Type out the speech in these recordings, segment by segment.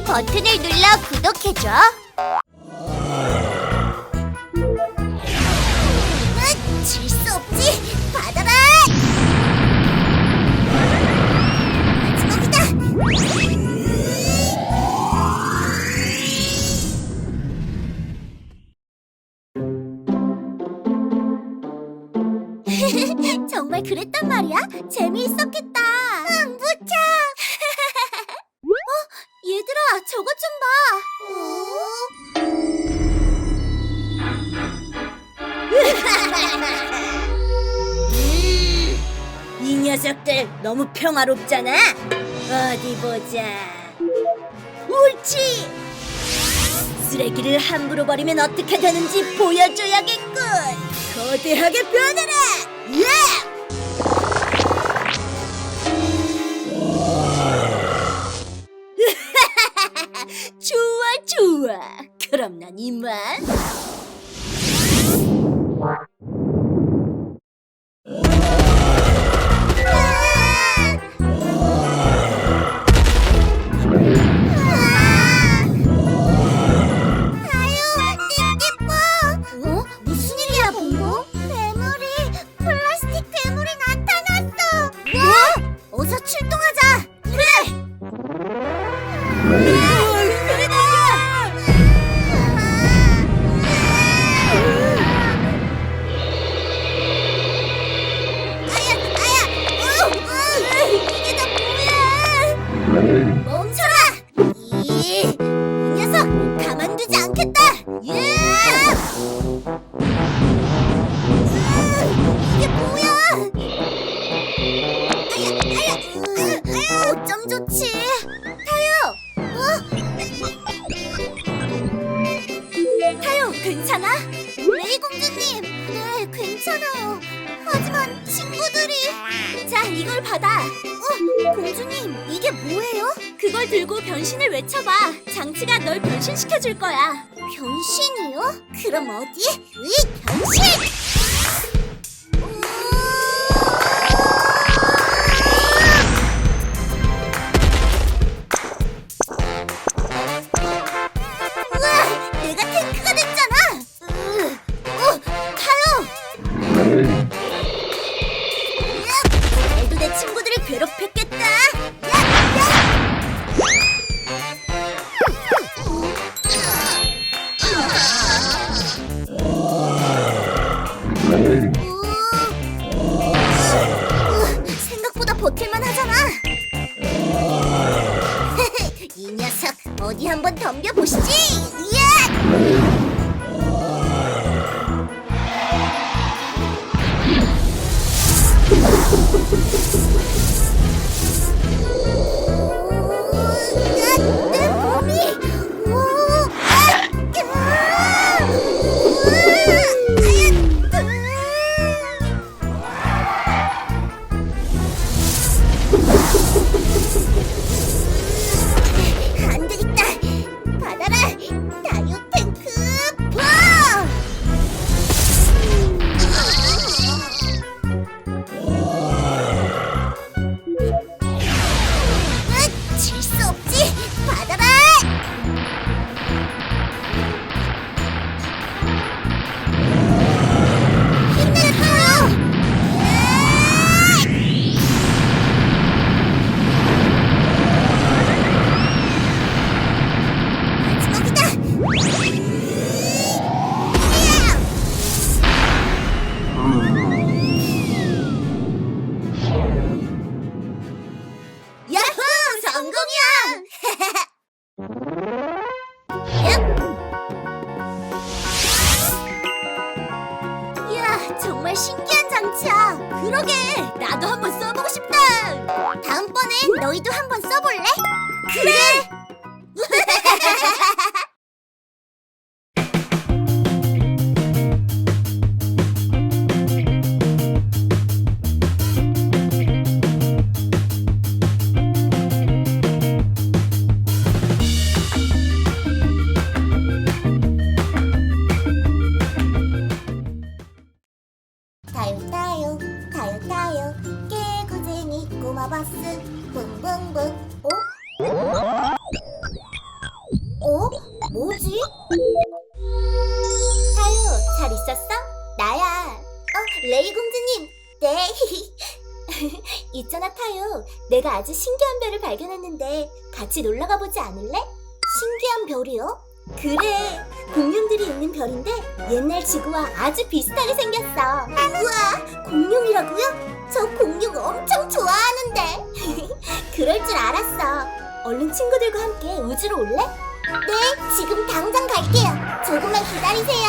버튼을 눌러 구독해줘. 질 수 없지. 받아라. 마지막이다. 정말 그랬단 말이야? 재미있었겠다. 너무 평화롭잖아. 어디 보자. 옳지. 쓰레기를 함부로 버리면 어떻게 되는지 보여줘야겠군. 거대하게 변해라. 예! 좋아 좋아. 그럼 난 이만. 어? 뭐지? 타요, 잘 있었어? 나야. 어, 레이 공주님. 네. 있잖아, 타요. 내가 아주 신기한 별을 발견했는데 같이 놀러 가보지 않을래? 신기한 별이요? 그래. 공룡들이 있는 별인데 옛날 지구와 아주 비슷하게 생겼어. 우와, 공룡이라고요? 저 공룡 엄청 좋아하는데. 그럴 줄 알았어. 얼른 친구들과 함께 우주로 올래? 네, 지금 당장 갈게요. 조금만 기다리세요.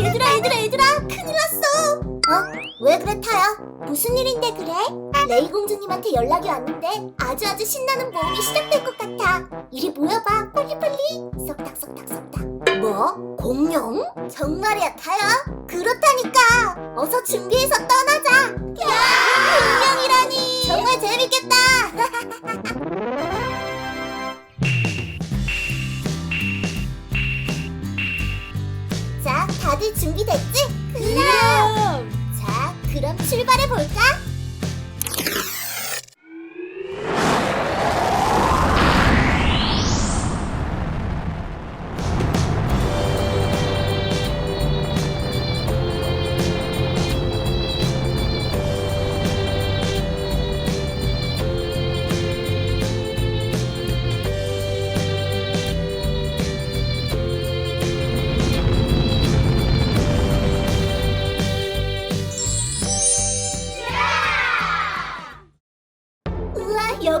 얘들아, 얘들아, 얘들아, 큰일 났어. 어? 왜 그래, 타야? 무슨 일인데 그래? 레이 공주님한테 연락이 왔는데 아주 아주 신나는 모험이 시작될 것 같아. 이리 모여봐, 빨리 빨리. 쏙닥 쏙닥 쏙닥. 뭐? 공룡? 정말이야, 타야? 그렇다니까. 어서 준비해서 떠나자. 야, 공룡이라니. 정말 재밌겠다. 출발해 볼까?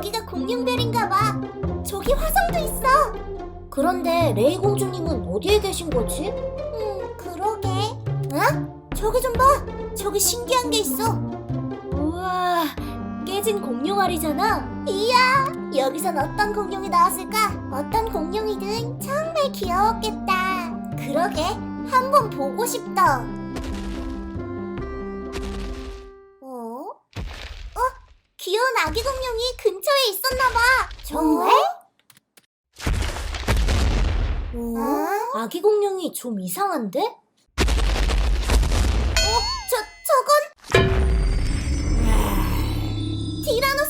여기가 공룡별인가 봐. 저기 화성도 있어. 그런데 레이 공주님은 어디에 계신 거지? 음, 그러게. 어? 저기 좀 봐. 저기 신기한 게 있어. 우와, 깨진 공룡알이잖아. 이야, 여기선 어떤 공룡이 나왔을까? 어떤 공룡이든 정말 귀여웠겠다. 그러게, 한번 보고 싶다. 귀여운 아기 공룡이 근처에 있었나 봐. 정말? 어? 아기 공룡이 좀 이상한데? 어? 저 저건 티라노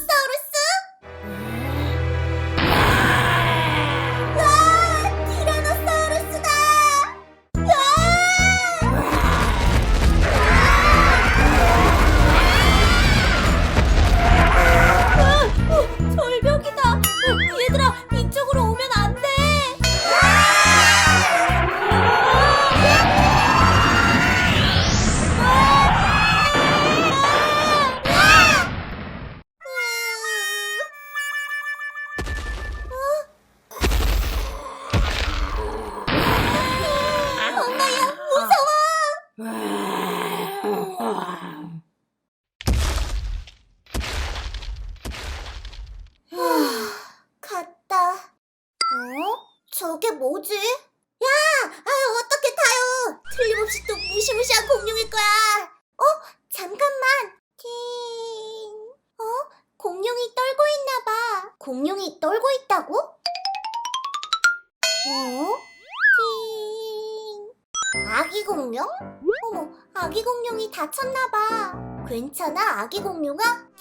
무시무시한 공룡일 거야. 어? 잠깐만. 팅. 어? 공룡이 떨고 있나 봐. 공룡이 떨고 있다고? 어? 팅. 아기 공룡? 어머, 아기 공룡이 다쳤나 봐. 괜찮아, 아기 공룡아?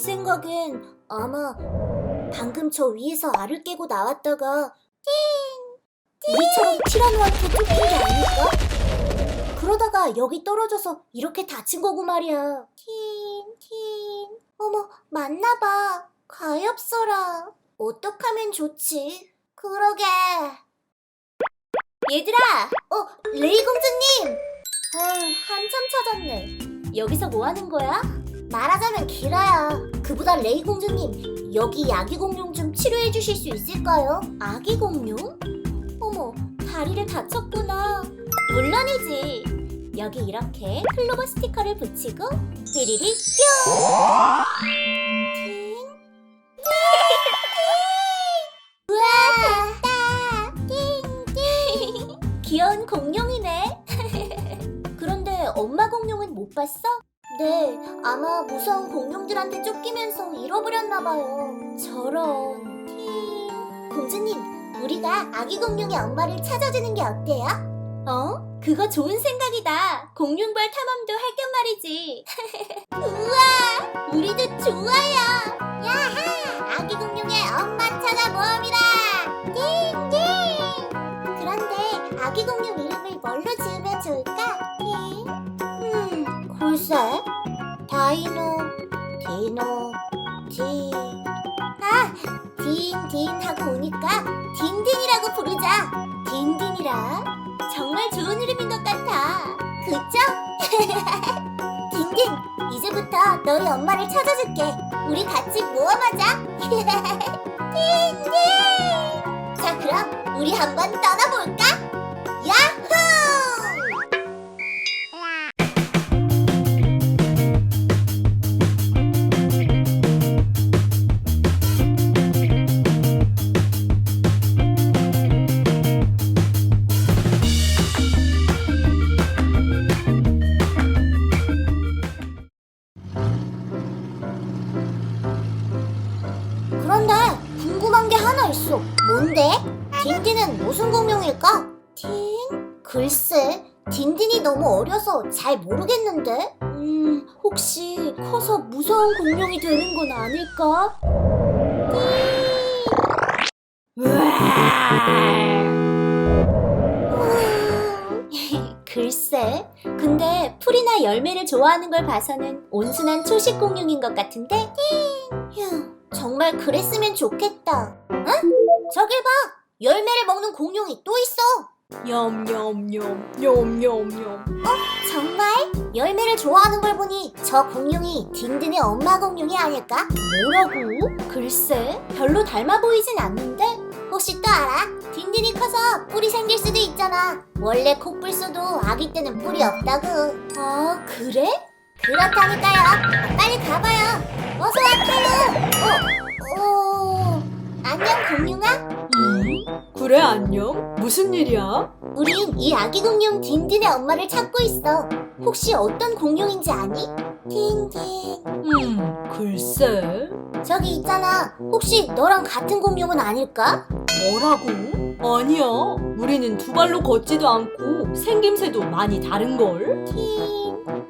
생각엔 아마 방금 저 위에서 알을 깨고 나왔다가 우리처럼 티라노한테 쫓긴 게 아닐까? 그러다가 여기 떨어져서 이렇게 다친 거고 말이야. 틴, 틴. 어머, 맞나 봐. 가엾어라. 어떡하면 좋지? 그러게. 얘들아! 어, 레이 공주님! 아, 한참 찾았네. 여기서 뭐 하는 거야? 말하자면 길어요. 그보다 레이 공주님, 여기 아기 공룡 좀 치료해 주실 수 있을까요? 아기 공룡? 어머, 다리를 다쳤구나. 물론이지. 여기 이렇게 클로버 스티커를 붙이고 삐리리 뿅! 팅. 우와, 됐다. 띵, 띵. 귀여운 공룡이네. 그런데 엄마 공룡은 못 봤어? 네, 아마 무서운 공룡들한테 쫓기면서 잃어버렸나 봐요. 저런. 팅. 공주님, 우리가 아기 공룡의 엄마를 찾아주는 게 어때요? 어? 그거 좋은 생각이다. 공룡벌 탐험도 할 겸 말이지. 우와, 우리도 좋아요. 야하, 아기 공룡 글쎄. 다이노, 디노, 디. 아, 딘, 딘 하고 오니까 딘딘이라고 부르자. 딘딘이라. 정말 좋은 이름인 것 같아. 그죠? 딘딘, 이제부터 너희 엄마를 찾아줄게. 우리 같이 모험하자. 딘딘! 자, 그럼 우리 한번 떠나볼까? 야호! 되는 건 아닐까? 딘! 글쎄, 근데 풀이나 열매를 좋아하는 걸 봐서는 온순한 초식 공룡인 것 같은데? 휴, 정말 그랬으면 좋겠다. 응? 저길 봐! 열매를 먹는 공룡이 또 있어! 냠냠냠 냠냠냠 정말? 열매를 좋아하는 걸 보니 저 공룡이 딘딘의 엄마 공룡이 아닐까? 뭐라고? 글쎄, 별로 닮아 보이진 않는데? 혹시 또 알아? 딘딘이 커서 뿔이 생길 수도 있잖아. 원래 코뿔소도 아기 때는 뿔이 없다고. 아, 그래? 그렇다니까요. 빨리 가봐요. 어서 와. 어, 어, 안녕, 공룡아? 음? 그래 안녕 무슨 일이야? 우린 이 아기 공룡 딘딘의 엄마를 찾고 있어. 혹시 어떤 공룡인지 아니? 딘딘. 음 글쎄 저기 있잖아. 혹시 너랑 같은 공룡은 아닐까? 뭐라고? 아니야 우리는 두 발로 걷지도 않고 생김새도 많이 다른걸? 딘.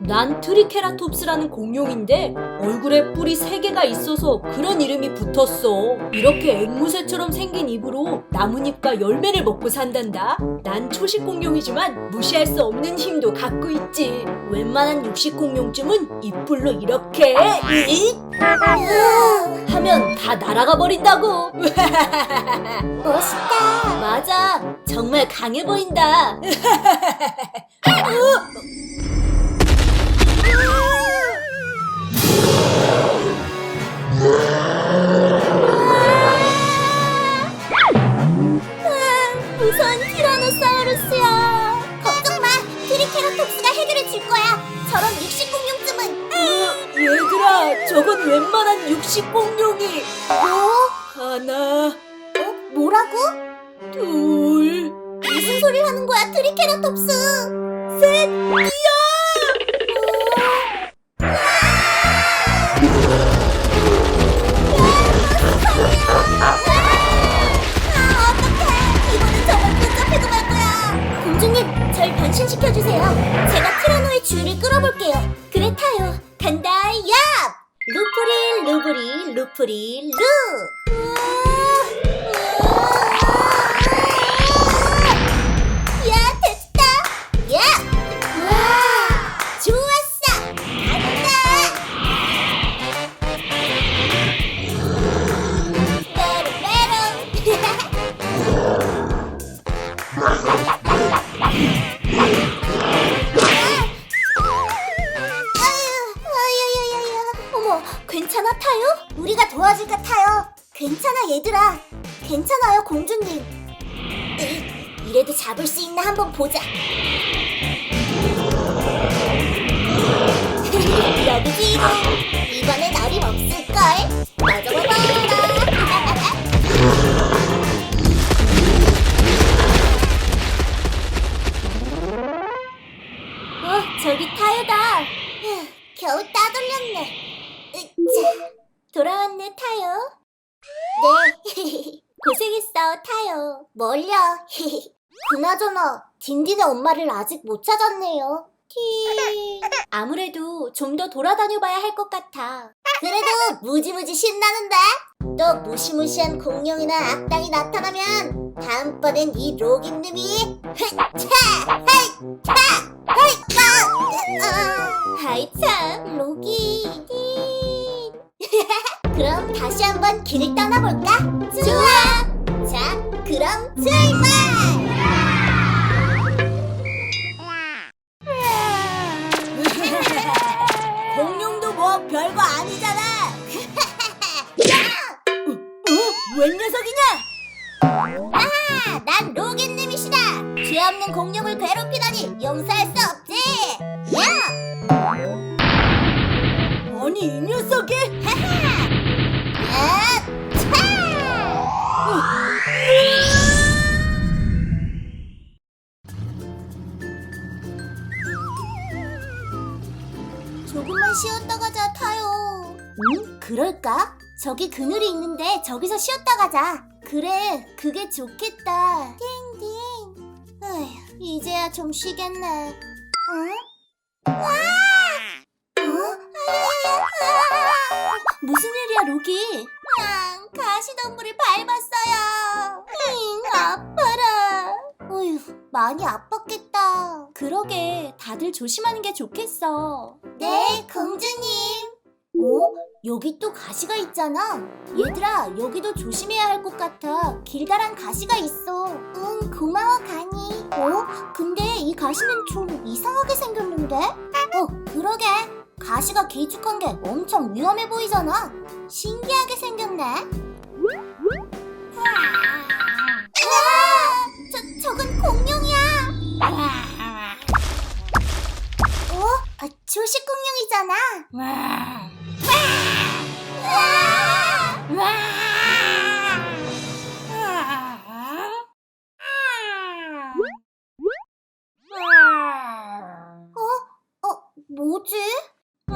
난 트리케라톱스라는 공룡인데 얼굴에 뿔이 세 개가 있어서 그런 이름이 붙었어. 이렇게 앵무새처럼 생긴 입으로 나뭇잎과 열매를 먹고 산단다 난 초식 공룡이지만 무시할 수 없는 힘도 갖고 있지. 웬만한 육식 공룡쯤은 입뿔로 이렇게. 이 하면 다 날아가 버린다고. 멋있다. 맞아. 정말 강해 보인다. 으 얘들아 저건 웬만한 육식 공룡이 뭐? 하나 어? 뭐라고? 둘 무슨 소리를 하는 거야, 트리케라톱스? 셋, 뛰어! 아, 어떡해. 이번엔 정말 복잡해도 말 거야. 공주님, 절 변신시켜주세요. 제가 티라노의 주위를 끌어볼게요. 그래, 타요. 간다, 야! 루프 잡을 수 있나 한번 보자. 여기지. 이번엔 어림없을걸. 맞아봐봐라. 어, 저기 타요다. 휴, 겨우 따돌렸네. 으차. 돌아왔네, 타요. 네. 고생했어, 타요. 뭘요? 그나저나 딘딘의 엄마를 아직 못 찾았네요. 티. 아무래도 좀 더 돌아다녀봐야 할 것 같아. 그래도 무지무지 신나는데? 또 무시무시한 공룡이나 악당이 나타나면 다음번엔 이 로긴님이 흐차! 헤이차! 헤이차! 하이 참 로기 딘. 그럼 다시 한번 길을 떠나볼까? 좋아! 자 그럼 출발! 웬 녀석이냐? 아, 난 로긴님이시다. 죄 없는 공룡을 괴롭히다니 용서할 수 없지. 야, 아니 이 녀석이? 야, 차! 조금만 쉬었다 가자, 타요. 응? 그럴까? 저기 그늘이 있는데 저기서 쉬었다 가자. 그래, 그게 좋겠다. 띵띵. 아휴, 이제야 좀 쉬겠네. 어? 와! 어? 아! 무슨 일이야, 로기? 냥 가시덤불을 밟았어요. 잉, 아파라. 어휴, 많이 아팠겠다. 그러게 다들 조심하는 게 좋겠어. 네, 공주님. 어? 여기 또 가시가 있잖아. 얘들아, 여기도 조심해야 할 것 같아. 길다란 가시가 있어. 응, 고마워, 가니. 어? 근데 이 가시는 좀 이상하게 생겼는데? 어, 그러게. 가시가 길쭉한 게 엄청 위험해 보이잖아. 신기하게 생겼네. 아, 저, 저건 공룡이야. 어? 아, 조식 공룡이잖아. 어? 어, 뭐지? 어?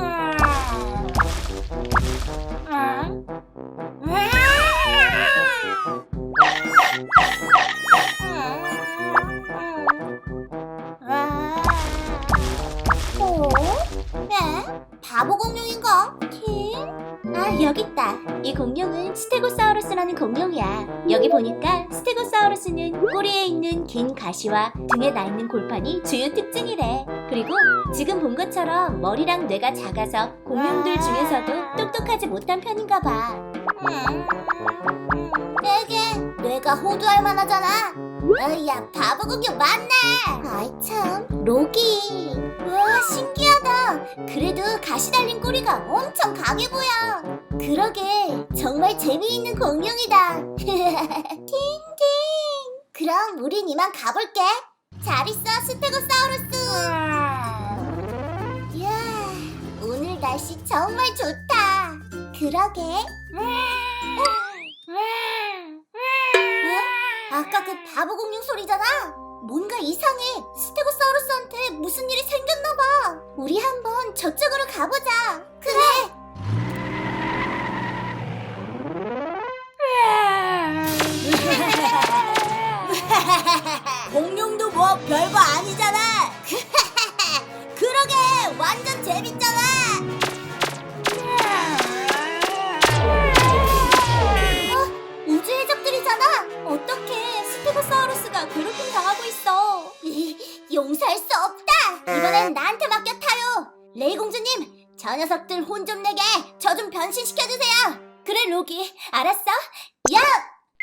네? 바보 공룡인가? 킹? 아, 여기 있다. 이 공룡은 스테고사우루스라는 공룡이야. 여기 보니까 스테고사우루스는 꼬리에 있는 긴 가시와 등에 나 있는 골판이 주요 특징이래. 그리고 지금 본 것처럼 머리랑 뇌가 작아서 공룡들 중에서도 똑똑하지 못한 편인가 봐. 되게 뇌가 호두할 만하잖아. 어야 바보 공룡 맞네. 아이 참 로기. 와 신기하다. 그래도 가시 달린 꼬리가 엄청 강해 보여. 그러게 정말 재미있는 공룡이다. 팅팅. 그럼 우린 이만 가볼게. 잘 있어 스테고사우루스. 이야 오늘 날씨 정말 좋다. 그러게. 어? 아까 그 바보 공룡 소리잖아. 뭔가 이상해. 스테고사우루스한테 무슨 일이 생겼나 봐. 우리 한번 저쪽으로 가보자. 그래. 공룡도 뭐 별거 아니잖아. 그러게 완전 재밌잖아. 스테고사우루스가 괴롭힘 당하고 있어? 용서할 수 없다. 이번엔 나한테 맡겨 타요. 레이 공주님, 저 녀석들 혼 좀 내게 저 좀 변신시켜 주세요. 그래 로기 알았어. 야,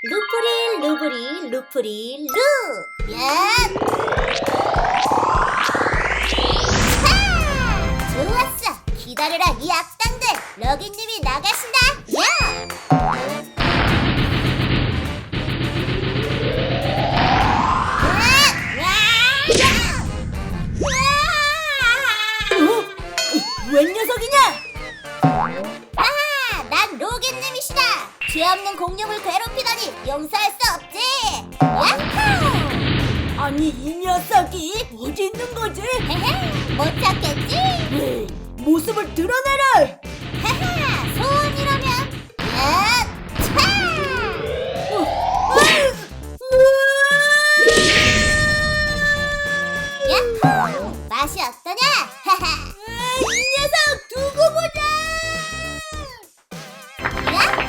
루프릴 루브릴 루프릴 루, 야. 차! 좋았어. 기다려라 이 악당들. 러기님이 나가신다. 모습을 드러내라! 하하, 소원이라면 야차! 맛이 어떠냐? 하하! 이 녀석 두고 보자! 야호!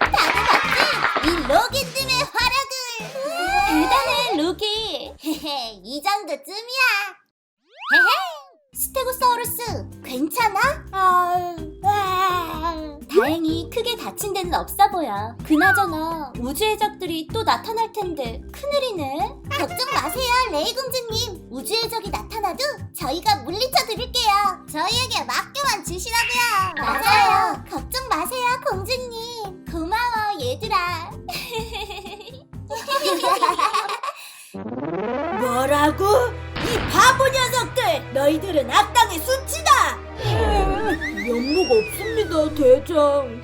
다들 봤지? 이 로기쯤의 활약을! 음. 대단해, 로기! 헤헤, 이 정도쯤이야! 헤헤! 스테고사우루스, 괜찮아? 아, 다행히 크게 다친 데는 없어 보여. 그나저나 우주의 적들이 또 나타날 텐데 큰일이네. 걱정 마세요, 레이 공주님. 우주의 적이 나타나도 저희가 물리쳐 드릴게요. 저희에게 맡겨만 주시라고요. 맞아요. 걱정 마세요, 공주님. 고마워, 얘들아. 뭐라고? 이 바보 녀석들! 너희들은 악당의 수치다! 면목 없습니다, 대장.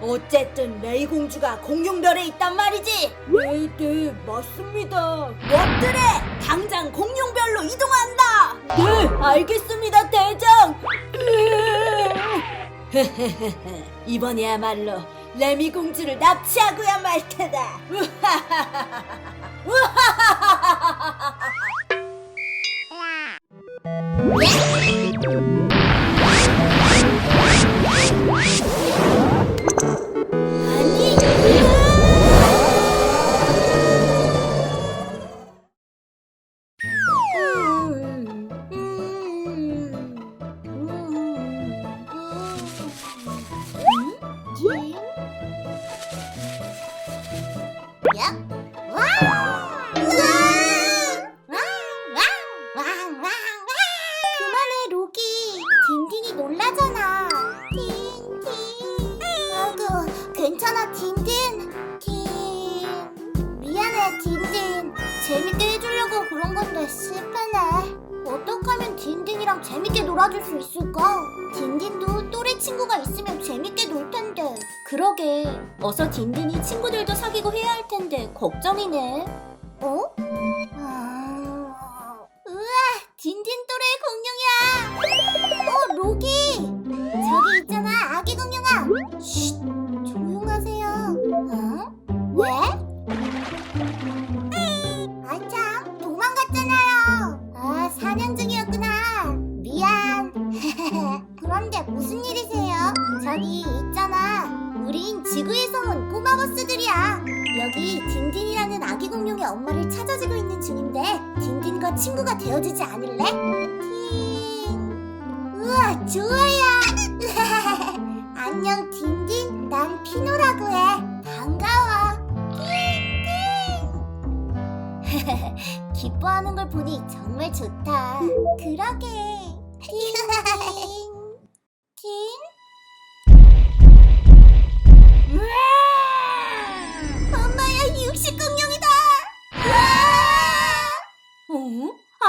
어쨌든 레이 공주가 공룡별에 있단 말이지? 네, 네, 맞습니다. 엎드래! 당장 공룡별로 이동한다! 네, 알겠습니다, 대장! 이번에야말로 레미 공주를 납치하고야 말 테다. 그만 해, 재밌게 해주려고 그런 건데 실패네. 어떡하면 딘딘이랑 재밌게 놀아줄 수 있을까? 딘딘도 또래 친구가 있으면 재밌게 놀 텐데. 그러게. 어서 딘딘이 친구들도 사귀고 해야 할 텐데 걱정이네. 어? 아... 우와, 딘딘 또래의 공룡이야. 어, 로기. 저기 있잖아, 아기 공룡아. 쉿, 조용하세요. 어? 왜? 무슨 일이세요? 저기 있잖아. 우린 지구에서 온 꼬마 버스들이야. 여기 딘딘이라는 아기 공룡의 엄마를 찾아주고 있는 중인데 딘딘과 친구가 되어주지 않을래? 딘 우와 좋아요 안녕 딘딘 난 피노라고 해 반가워 딘딘 기뻐하는 걸 보니 정말 좋다 그러게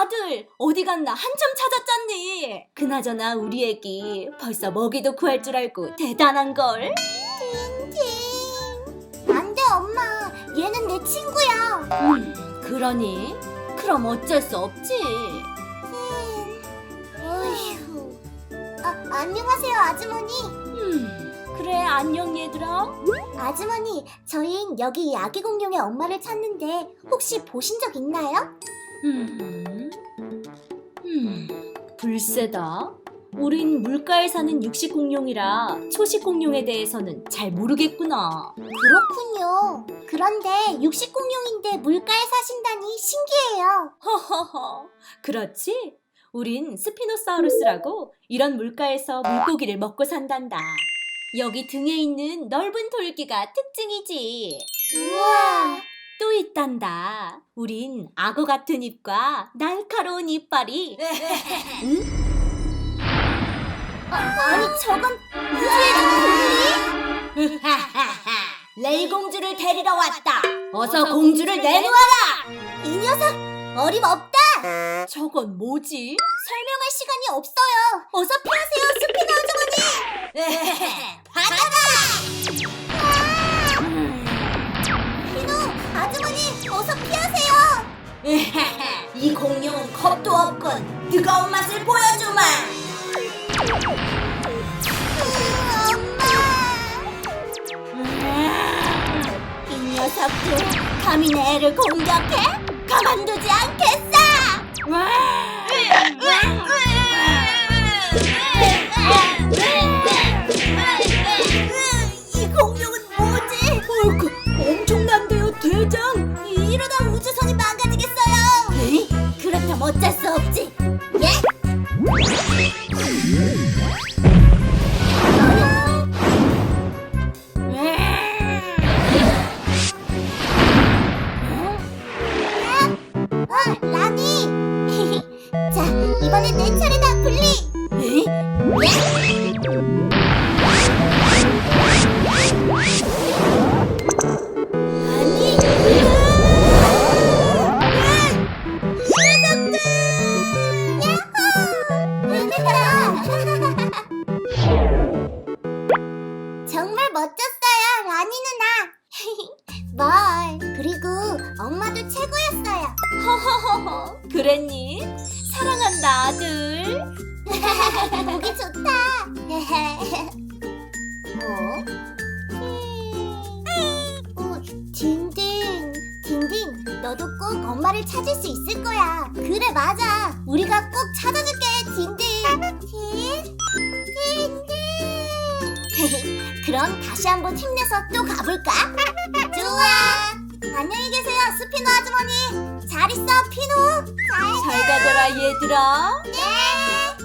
아들, 어디 갔나 한참 찾았잖니. 그나저나 우리 애기 벌써 먹이도 구할 줄 알고 대단한걸. 딘딘 안돼 엄마 얘는 내 친구야 음, 그러니? 그럼 어쩔 수 없지. 딘 어휴 아 안녕하세요 아주머니 음, 그래, 안녕 얘들아. 아주머니 저흰 여기 이 아기 공룡의 엄마를 찾는데 혹시 보신 적 있나요? 음, 음, 불세다. 우린 물가에 사는 육식 공룡이라 초식 공룡에 대해서는 잘 모르겠구나. 그렇군요 그런데 육식 공룡인데 물가에 사신다니 신기해요 허허허. 그렇지? 우린 스피노사우루스라고 이런 물가에서 물고기를 먹고 산단다. 여기 등에 있는 넓은 돌기가 특징이지. 우와 또 있단다. 우린 악어 같은 입과 날카로운 이빨이. 응? 아 니 저건 우주의 동물이? 레이 공주를 데리러 왔다. 어서 공주를 내놓아라. 이 녀석 어림없다 저건 뭐지? 설명할 시간이 없어요 어서 피하세요 스피너 아주머니 받아라 이 공룡은 겁도 없군. 뜨거운 맛을 보여주마. 엄마 이 녀석들 감히 내 애를 공격해? 가만두지 않겠어! 이 공룡은 뭐지? 어이구, 엄청난데요, 대장? 이러다 우주 우주선이 망 그랬니? 사랑한다 아들. 보기 좋다. 어? 어, 딘딘. 딘딘, 너도 꼭 엄마를 찾을 수 있을 거야. 그래, 맞아. 우리가 꼭 찾아줄게, 딘딘. 그럼 다시 한번 힘내서 또 가볼까? 좋아. 안녕히 계세요, 스피노 아주머니. 잘 있어, 피노. 잘, 잘 가더라 얘들아. 네.